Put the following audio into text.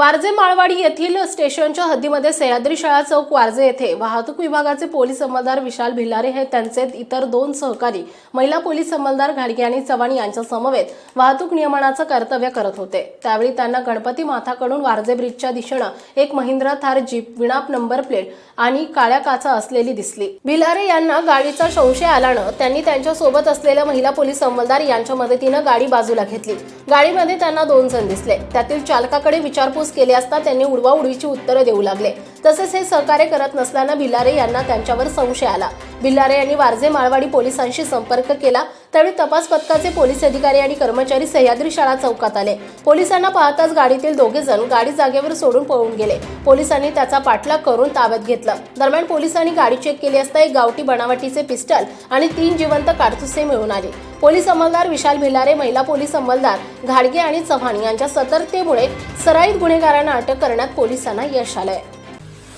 वारजे माळवाडी येथील स्टेशनच्या हद्दीमध्ये सह्याद्री शाळा चौक वारजे येथे वाहतूक विभागाचे पोलीस अंमलदार विशाल भिल्लारे हे त्यांचे इतर दोन सहकारी महिला पोलीस अंमलदार घाडगे आणि चव्हाण यांच्या समवेत वाहतूक नियमनाचं कर्तव्य करत होते. त्यावेळी त्यांना गणपती माथाकडून वारजे ब्रिजच्या दिशेनं एक महिंद्रा थार जीप विणाप नंबर प्लेट आणि काळ्या काचा असलेली दिसली. भिलारे यांना गाडीचा संशय आल्यानं त्यांनी त्यांच्यासोबत असलेल्या महिला पोलीस अंमलदार यांच्या मदतीनं गाडी बाजूला घेतली. गाडीमध्ये त्यांना दोन जण दिसले. त्यातील चालकाकडे विचारपूस केले असता त्यांनी उडवाउडवीची उत्तरं देऊ लागले. तसेच हे सहकार्य करत नसल्यानं भिलारे यांना त्यांच्यावर संशय आला. भिल्लारे यांनी वारजे माळवाडी पोलिसांशी संपर्क केला. त्यावेळी तपास पथकाचे पोलीस अधिकारी आणि कर्मचारी सह्याद्री शाळा चौकात आले. पोलिसांना पाहताच गाडीतील दोघे जण गाडी जागेवर सोडून पळून गेले. पोलिसांनी त्याचा पाठलाग करून ताब्यात घेतला. दरम्यान पोलिसांनी गाडी चेक केली असता एक गावठी बनावटीचे पिस्टल आणि तीन जिवंत काडतुसे मिळून आले. पोलीस अंमलदार विशाल भिलारे महिला पोलीस अंमलदार घाडगे आणि चव्हाण यांच्या सतर्कतेमुळे सराईत गुन्हेगारांना अटक करण्यात पोलिसांना यश आलंय.